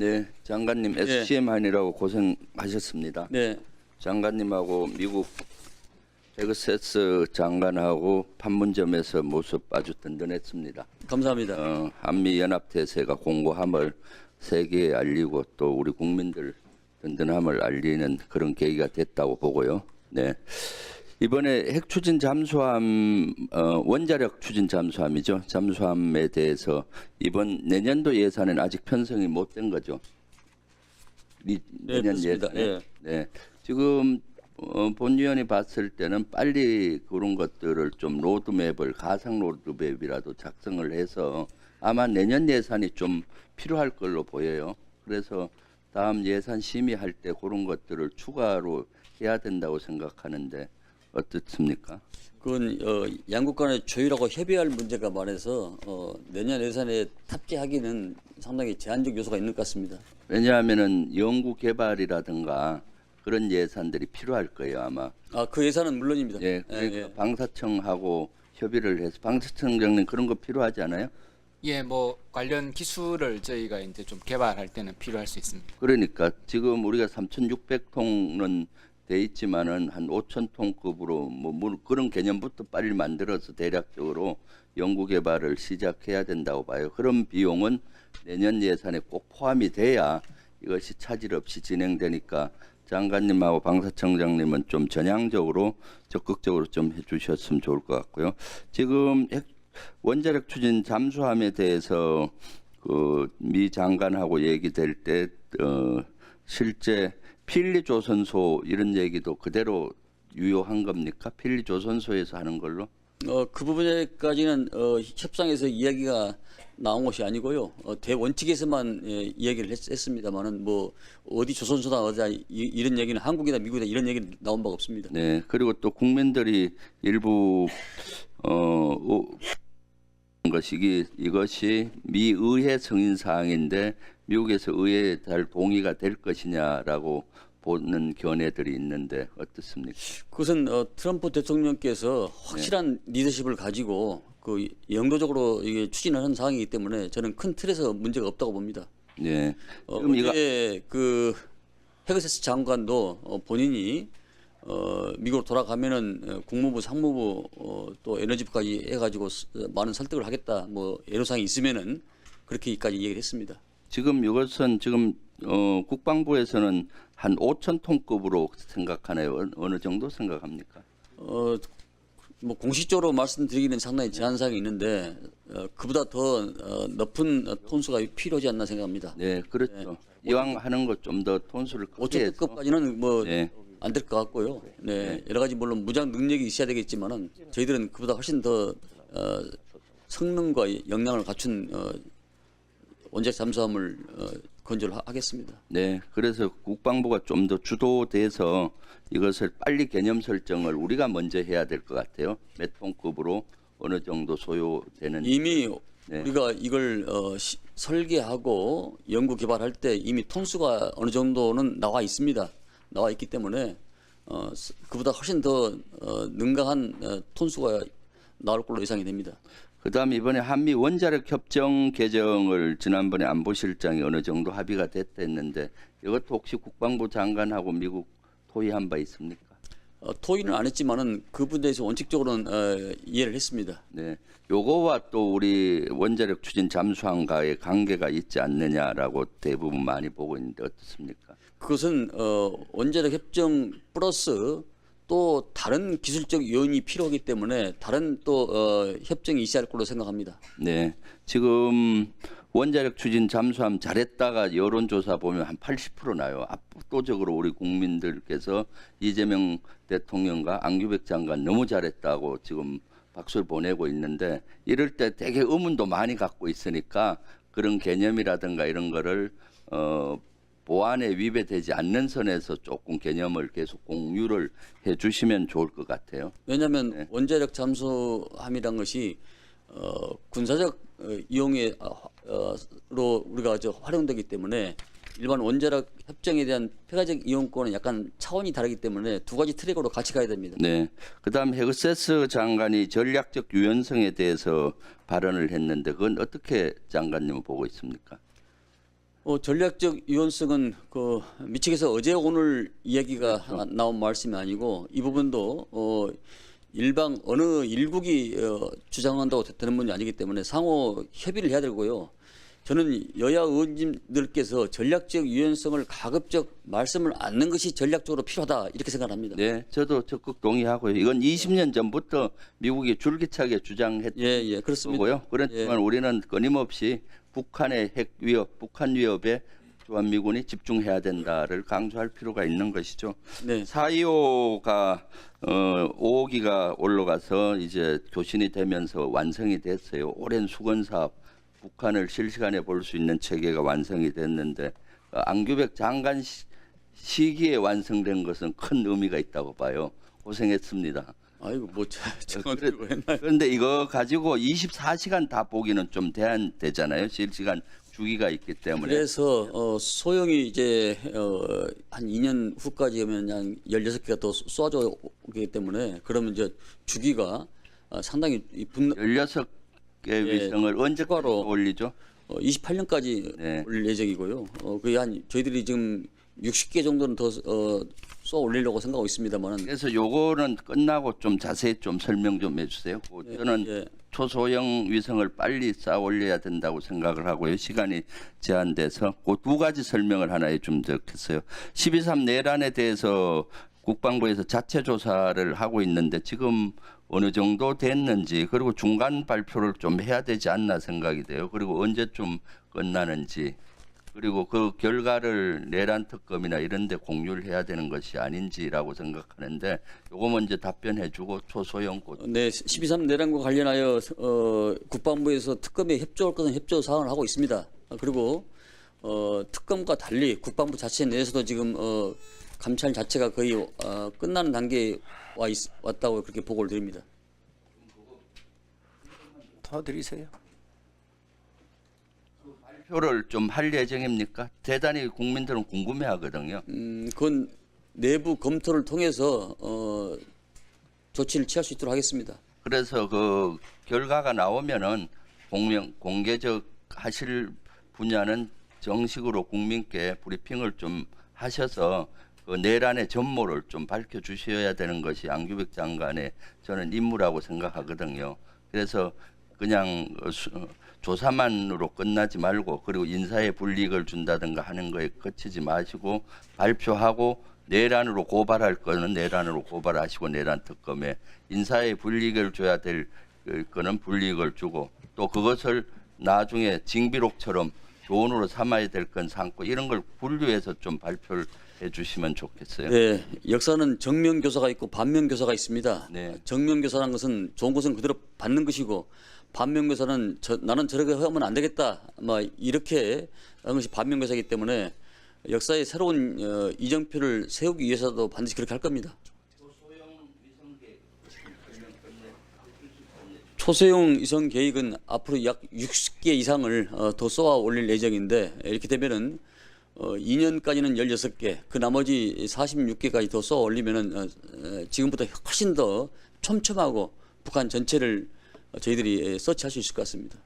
네, 장관님 SCM 하느라고 고생하셨습니다. 네, 장관님하고 미국 베그세스 장관하고 판문점에서 모습 아주 든든했습니다. 감사합니다. 어, 한미 연합 태세가 공고함을 세계에 알리고 또 우리 국민들 든든함을 알리는 그런 계기가 됐다고 보고요. 네. 이번에 핵 추진 잠수함 어, 원자력 추진 잠수함이죠. 잠수함에 대해서 이번 내년도 예산은 아직 편성이 못 된 거죠. 이- 네, 내년 그렇습니다. 예산에. 예. 네. 지금 어, 본위원이 봤을 때는 빨리 그런 것들을 좀 로드맵을 가상 로드맵이라도 작성을 해서 아마 내년 예산이 좀 필요할 걸로 보여요. 그래서 다음 예산 심의할 때 그런 것들을 추가로 해야 된다고 생각하는데 어떻습니까? 그건 어, 양국 간의 조율하고 협의할 문제가 많아서 어, 내년 예산에 탑재하기는 상당히 제한적 요소가 있는 것 같습니다. 왜냐하면은 연구 개발이라든가 그런 예산들이 필요할 거예요 아마. 아, 그 예산은 물론입니다. 예, 그러니까 예. 방사청하고 협의를 해서 방사청 장님 그런 거 필요하지 않아요? 예, 뭐 관련 기술을 저희가 이제 좀 개발할 때는 필요할 수 있습니다. 그러니까 지금 우리가 3,600톤은 돼 있지만은 한 5,000톤급으로 뭐, 뭐 그런 개념부터 빨리 만들어서 대략적으로 연구 개발을 시작해야 된다고 봐요. 그런 비용은 내년 예산에 꼭 포함이 돼야 이것이 차질 없이 진행되니까 장관님하고 방사청장님은 좀 전향적으로 적극적으로 좀 해주셨으면 좋을 것 같고요. 지금 핵- 원자력 추진 잠수함에 대해서 그 미 장관하고 얘기될 때 어, 실제 필리 조선소 이런 얘기도 그대로 유효한 겁니까? 필리 조선소에서 하는 걸로? 어, 그 부분에까지는 어, 협상에서 이야기가 나온 것이 아니고요. 어, 대원칙에서만 예, 이야기를 했, 습니다만은 뭐 어디 조선소다 어디다 이, 이런 얘기는 한국이다 미국이다 이런 얘기는 나온 바가 없습니다. 네. 그리고 또 국민들이 일부 어 오- 것이 이것이 미 의회 승인 사항인데 미국에서 의회에 잘 동의가 될 것이냐라고 보는 견해들이 있는데 어떻습니까? 그것은 어, 트럼프 대통령께서 확실한 리더십을 가지고 그 영도적으로 이게 추진하는 상황이기 때문에 저는 큰 틀에서 문제가 없다고 봅니다. 네. 어, 지금 이거 그 헤그세스 장관도 어, 본인이 어, 미국으로 돌아가면은 어, 국무부, 상무부 어, 또 에너지부까지 해가지고 스- 어, 많은 설득을 하겠다. 뭐 애로사항이 있으면은 그렇게까지 얘기를 했습니다. 지금 이것은 지금 어, 국방부에서는 한 5천 톤급으로 생각하나요? 어느- 정도 생각합니까? 어, 뭐 공식적으로 말씀드리기는 상당히 제한사항이 있는데 어, 그보다 더 어, 높은 어, 톤수가 필요하지 않나 생각합니다. 네, 그렇죠. 이왕 하는 거좀더 톤수를 크게 해서 5천급까지는 뭐 네. 안 될 것 같고요. 네, 여러 가지 물론 무장 능력이 있어야 되겠지만은 저희들은 그보다 훨씬 더 어, 성능과 역량을 갖춘 어, 원자력 잠수함을 어, 건조를 하- 하겠습니다. 네, 그래서 국방부가 좀 더 주도돼서 이것을 빨리 개념 설정을 우리가 먼저 해야 될 것 같아요. 몇 톤급으로 어느 정도 소요되는 이미 네. 우리가 이걸 어, 시- 설계하고 연구 개발할 때 이미 톤수가 어느 정도는 나와 있습니다. 나와 있기 때문에 어, 스- 그보다 훨씬 더 어, 능가한 어, 톤수가 나올 걸로 예상이 됩니다. 그다음 이번에 한미 원자력 협정 개정을 지난번에 안보실장이 어느 정도 합의가 됐다 했는데 이것도 혹시 국방부 장관하고 미국 토의한 바 있습니까? 어, 토의는 안 했지만은 그 부분에 대해서 원칙적으로는 어, 이해를 했습니다. 네, 요거와 또 우리 원자력 추진 잠수함과의 관계가 있지 않느냐라고 대부분 많이 보고 있는데 어떻습니까? 그것은 어, 원자력 협정 플러스 또 다른 기술적 요인이 필요하기 때문에 다른 또 어, 협정이 있어야 할 걸로 생각합니다. 네, 지금 원자력 추진 잠수함 잘했다가 여론조사 보면 한 80% 나요. 압도적으로 우리 국민들께서 이재명 대통령과 안규백 장관 너무 잘했다고 지금 박수를 보내고 있는데 이럴 때 되게 의문도 많이 갖고 있으니까 그런 개념이라든가 이런 거를 어 보안에 위배되지 않는 선에서 조금 개념을 계속 공유를 해 주시면 좋을 것 같아요. 왜냐하면 네. 원자력 잠수함이란 것이 어, 군사적 어, 이용에 어, 어, 로 우리가 저 활용되기 때문에 일반 원자력 협정에 대한 폐가적 이용권은 약간 차원이 다르기 때문에 두 가지 트랙으로 같이 가야 됩니다. 네. 그다음 헤그세스 장관이 전략적 유연성에 대해서 발언을 했는데 그건 어떻게 장관님은 보고 있습니까? 어, 전략적 유연성은 그 미측에서 어제 오늘 이야기가 아, 나온 말씀이 아니고 이 부분도 어, 일방 어느 일국이 어, 주장한다고 되는 문제 아니기 때문에 상호 협의를 해야 되고요. 저는 여야 의원님들께서 전략적 유연성을 가급적 말씀을 않는 것이 전략적으로 필요하다 이렇게 생각합니다. 네, 저도 적극 동의하고요. 이건 20년 전부터 미국이 줄기차게 주장했던 예, 예, 그렇습니다. 거고요. 그렇지만 우리는 끊임없이 북한의 핵 위협, 북한 위협에 주한미군이 집중해야 된다를 강조할 필요가 있는 것이죠. 네. 4.25가 어, 5호기가 올라가서 이제 교신이 되면서 완성이 됐어요. 오랜 수건 사업, 북한을 실시간에 볼 수 있는 체계가 완성이 됐는데 어, 안규백 장관 시, 시기에 완성된 것은 큰 의미가 있다고 봐요. 고생했습니다. 아이고 뭐 어, 그런데 이거 가지고 24시간 다 보기는 좀 제한되잖아요. 실시간 주기가 있기 때문에. 그래서 어, 소형이 이제 어, 한 2년 후까지 하면 한 16개가 더 쏘아져 오기 때문에 그러면 이제 주기가 어, 상당히 이 분, 16개 예, 위성을 언제까지 추가로 올리죠? 어, 28년까지 네. 올릴 예정이고요. 어, 거의 한 저희들이 지금 60개 정도는 더 어, 쏘아 올리려고 생각하고 있습니다만은 그래서 요거는 끝나고 좀 자세히 좀 설명 좀 해주세요. 그 저는 예. 초소형 위성을 빨리 쌓아 올려야 된다고 생각을 하고요. 시간이 제한돼서 그 두 가지 설명을 하나 해주면 좋겠어요. 12.3 내란에 대해서 국방부에서 자체 조사를 하고 있는데 지금 어느 정도 됐는지 그리고 중간 발표를 좀 해야 되지 않나 생각이 돼요. 그리고 언제쯤 끝나는지 그리고 그 결과를 내란 특검이나 이런 데 공유를 해야 되는 것이 아닌지라고 생각하는데 요거 먼저 답변해 주고 초소형 고 네, 12.3 내란과 관련하여 어, 국방부에서 특검에 협조할 것은 협조 사항을 하고 있습니다. 어, 그리고 어, 특검과 달리 국방부 자체 내에서도 지금 어, 감찰 자체가 거의 어, 끝나는 단계에 와 있, 왔다고 그렇게 보고를 드립니다. 더 드리세요. 발표를 좀 할 예정입니까? 대단히 국민들은 궁금해하거든요. 음, 그건 내부 검토를 통해서 어, 조치를 취할 수 있도록 하겠습니다. 그래서 그 결과가 나오면은 공명 공개적 하실 분야는 정식으로 국민께 브리핑을 좀 하셔서 그 내란의 전모를 좀 밝혀 주셔야 되는 것이 안규백 장관의 저는 임무라고 생각하거든요. 그래서 그냥 조사만으로 끝나지 말고 그리고 인사에 불이익을 준다든가 하는 거에 그치지 마시고 발표하고 내란으로 고발할 거는 내란으로 고발하시고 내란 특검에 인사에 불이익을 줘야 될 그- 거는 불이익을 주고 또 그것을 나중에 징비록처럼 교훈으로 삼아야 될 건 삼고 이런 걸 분류해서 좀 발표를 해주시면 좋겠어요. 네, 역사는 정면 교사가 있고 반면 교사가 있습니다. 네. 정면 교사라는 것은 좋은 것은 그대로 받는 것이고 반면 교사는 저, 나는 저렇게 하면 안 되겠다. 막 이렇게 하는 것이 반면 교사이기 때문에 역사의 새로운 어, 이정표를 세우기 위해서도 반드시 그렇게 할 겁니다. 초소형 위성 계획은 앞으로 약 60개 이상을 어, 더 쏘아 올릴 예정인데 이렇게 되면은 어, 2년까지는 16개, 그 나머지 46개까지 더 쏘아 올리면은 어, 어, 지금보다 훨씬 더 촘촘하고 북한 전체를 어, 저희들이 예, 서치할 수 있을 것 같습니다.